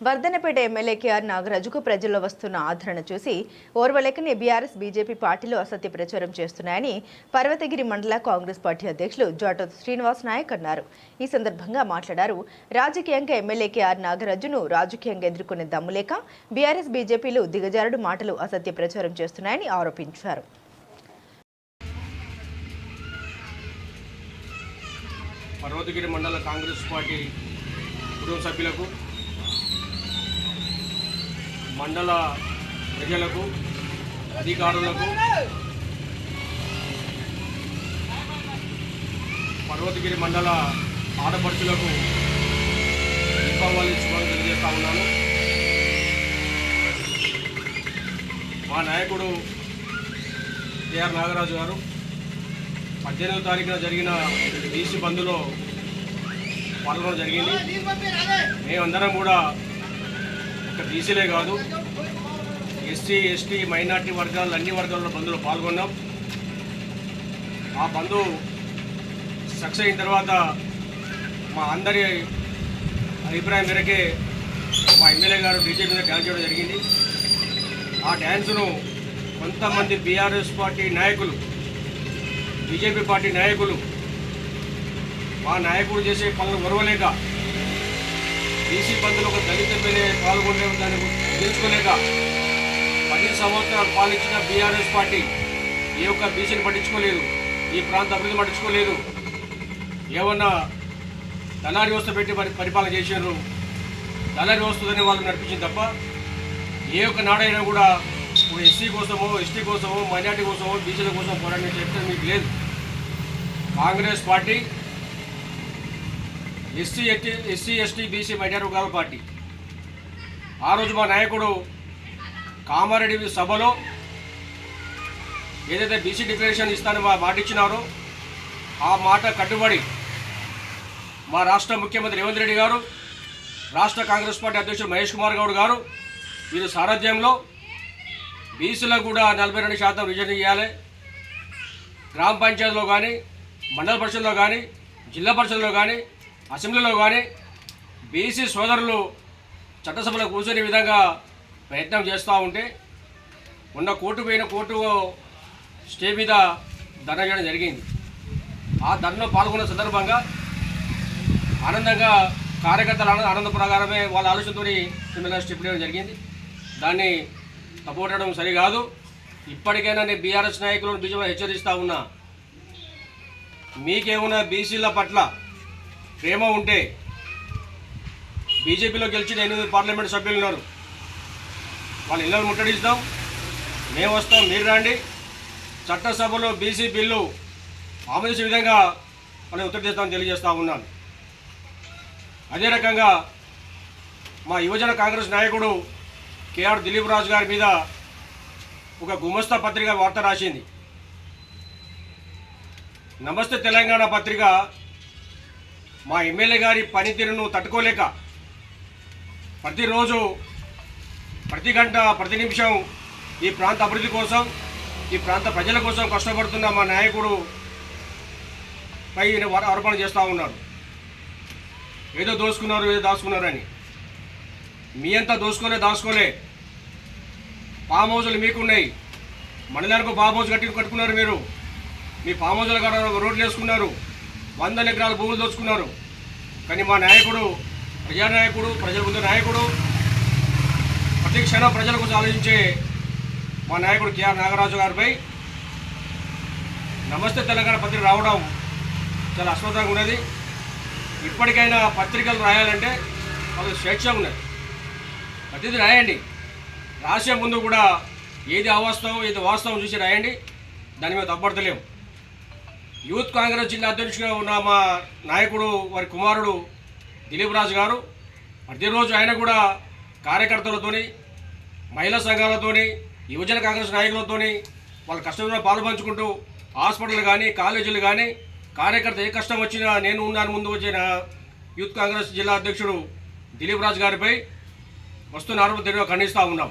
Wardhannapet MLA KR నాగరాజుకు ప్రజల్లో వస్తున్న ఆదరణ చూసి ఓర్వలేకని బీఆర్ఎస్ బీజేపీ పార్టీలు అసత్య ప్రచారం చేస్తున్నాయని పర్వతగిరి మండల కాంగ్రెస్ పార్టీ అధ్యక్షులు జాటో శ్రీనివాస్ నాయక్ అన్నారు. ఈ సందర్భంగా మాట్లాడారు. రాజకీయంగా ఎమ్మెల్యే కేఆర్ నాగరాజును రాజకీయంగా ఎదుర్కొనే దమ్ములేక బీఆర్ఎస్ బీజేపీలు దిగజారుడు మాటలు అసత్య ప్రచారం చేస్తున్నాయని ఆరోపించారు. పర్వతగిరి మండల కాంగ్రెస్ పార్టీ కుటుంబ సభ్యులకు మండల ప్రజలకు అధికారులకు పర్వతగిరి మండల ఆడపడుచులకు దీపావళి శుభాలు తెలియజేస్తా ఉన్నాను. మా నాయకుడు కేఆర్ నాగరాజు గారు పద్దెనిమిదో తారీఖున జరిగిన బీసీ బంద్లో పాల్గొనడం జరిగింది. మేమందరం కూడా ఇక్కడ బీసీలే కాదు. ఎస్సీ ఎస్టీ మైనార్టీ వర్గాలు అన్ని వర్గాల బంధువులు పాల్గొన్నాం. ఆ బంధు సక్సెస్ అయిన తర్వాత మా అందరి అభిప్రాయం మేరకే మా ఎమ్మెల్యే గారు బీజేపీ మీద డ్యాన్స్ చేయడం జరిగింది. ఆ డ్యాన్స్ను కొంతమంది బీఆర్ఎస్ పార్టీ నాయకులు బీజేపీ పార్టీ నాయకులు మా నాయకుడు చేసే పనులు మరవలేక బీసీ బంధువులు ఒక దళిత ఎమ్మెల్యే పాల్గొనే దాన్ని తెలుసుకోలేక పది సంవత్సరాలు పాలించిన బీఆర్ఎస్ పార్టీ ఏ ఒక్క బీసీని పట్టించుకోలేదు ఈ ప్రాంత అభివృద్ధి పట్టించుకోలేదు. ఏమన్నా దళారి వ్యవస్థ పెట్టి మరి పరిపాలన చేశారు. దళారి వ్యవస్థని వాళ్ళు నడిపించింది తప్ప ఏ ఒక్క నాడైనా కూడా ఎస్సీ కోసమో ఎస్టీ కోసమో మైనార్టీ కోసమో బీసీల కోసం పోరాడిన చరిత్ర మీకు లేదు. Congress party SC ST SC ST BC minority వర్గాల పార్టీ. ఆ రోజు మా నాయకుడు కామారెడ్డి సభలో ఏదైతే బీసీ డిక్లరేషన్ ఇస్తానని మా మాట ఇచ్చినారో ఆ మాట కట్టుబడి మా రాష్ట్ర ముఖ్యమంత్రి రేవంత్ రెడ్డి గారు రాష్ట్ర కాంగ్రెస్ పార్టీ అధ్యక్షుడు మహేష్ కుమార్ గౌడ్ గారు వీరి సారథ్యంలో బీసీలకు కూడా నలభై రెండు శాతం రిజర్వ్ ఇవ్వాలి గ్రామ పంచాయతీలో కానీ మండల పరిషత్లో కానీ జిల్లా పరిషత్లో కానీ అసెంబ్లీలో కానీ బీసీ సోదరులు చట్టసభలో కూర్చొని విధంగా ప్రయత్నం చేస్తూ ఉంటే ఉన్న కోర్టు పోయిన కోర్టు స్టే మీద ధర్నా చేయడం జరిగింది. ఆ ధర్నలో పాల్గొన్న సందర్భంగా ఆనందంగా కార్యకర్తల ఆనంద ఆనంద ప్రకారమే వాళ్ళ ఆలోచనతో మిమ్మల్ని స్టెప్ చేయడం జరిగింది. దాన్ని తప్పొట్టడం సరికాదు. ఇప్పటికైనా నేను బీఆర్ఎస్ నాయకులను బీజేపీ హెచ్చరిస్తూ ఉన్నా. మీకేమైనా బీసీల పట్ల ప్రేమ ఉంటే బీజేపీలో గెలిచిన ఎనిమిది పార్లమెంట్ సభ్యులు ఉన్నారు. వాళ్ళ ఇళ్ళను ముట్టడిస్తాం. మేము వస్తాం మీరు రండి. చట్టసభలో బీసీ బిల్లు ఆమోదించే విధంగా మనం ఉత్తర చేస్తామని తెలియజేస్తూ ఉన్నాను. అదే రకంగా మా యువజన కాంగ్రెస్ నాయకుడు కేఆర్ దిలీప్ రాజు గారి మీద ఒక గుమస్తా పత్రిక వార్త రాసింది. నమస్తే తెలంగాణ పత్రిక మా ఎమ్మెల్యే గారి పనితీరును తట్టుకోలేక ప్రతిరోజు ప్రతి గంట ప్రతి నిమిషం ఈ ప్రాంత అభివృద్ధి కోసం ఈ ప్రాంత ప్రజల కోసం కష్టపడుతున్న మా నాయకుడు పై వర- ఆరోపణ చేస్తూ ఉన్నారు. ఏదో దోసుకున్నారు ఏదో దాచుకున్నారని మీ అంతా దోసుకోలే దాచుకోలే పామ్ హౌజులు మీకున్నాయి. మండలానికి పామ్ హౌజ్ కట్టి కట్టుకున్నారు మీరు. మీ పామ్ హౌజులు కాడ రోడ్లు వేసుకున్నారు. వందల ఎకరాల భూములు దోచుకున్నారు. కానీ మా నాయకుడు ప్రజానాయకుడు ప్రజల ముందు నాయకుడు ప్రతి క్షణం ప్రజల గురించి ఆలోచించే మా నాయకుడు కేఆర్ నాగరాజు గారిపై నమస్తే తెలంగాణ పత్రిక రావడం చాలా అస్వతంగా ఉన్నది. ఇప్పటికైనా పత్రికలు రాయాలంటే వాళ్ళకి స్వేచ్ఛ ఉన్నది. ప్రతిదీ రాయండి. రాసే ముందు కూడా ఏది అవాస్తవం ఏది వాస్తవం చూసి రాయండి. దాని మీద తప్పడతలేము యూత్ కాంగ్రెస్ జిల్లా అధ్యక్షుడిగా ఉన్న మా నాయకుడు వారి కుమారుడు దిలీప్ రాజు గారు ప్రతిరోజు ఆయన కూడా కార్యకర్తలతోని మహిళా సంఘాలతోని యువజన కాంగ్రెస్ నాయకులతోని వాళ్ళ కష్టంలో పాల్పంచుకుంటూ హాస్పిటల్ కానీ కాలేజీలు కానీ కార్యకర్త ఏ కష్టం వచ్చినా నేను ఉన్నాను ముందు వచ్చిన యూత్ కాంగ్రెస్ జిల్లా అధ్యక్షుడు దిలీప్ రాజు గారిపై వస్తున్న ఆరోపణ తీరుగా ఖండిస్తూ ఉన్నాం.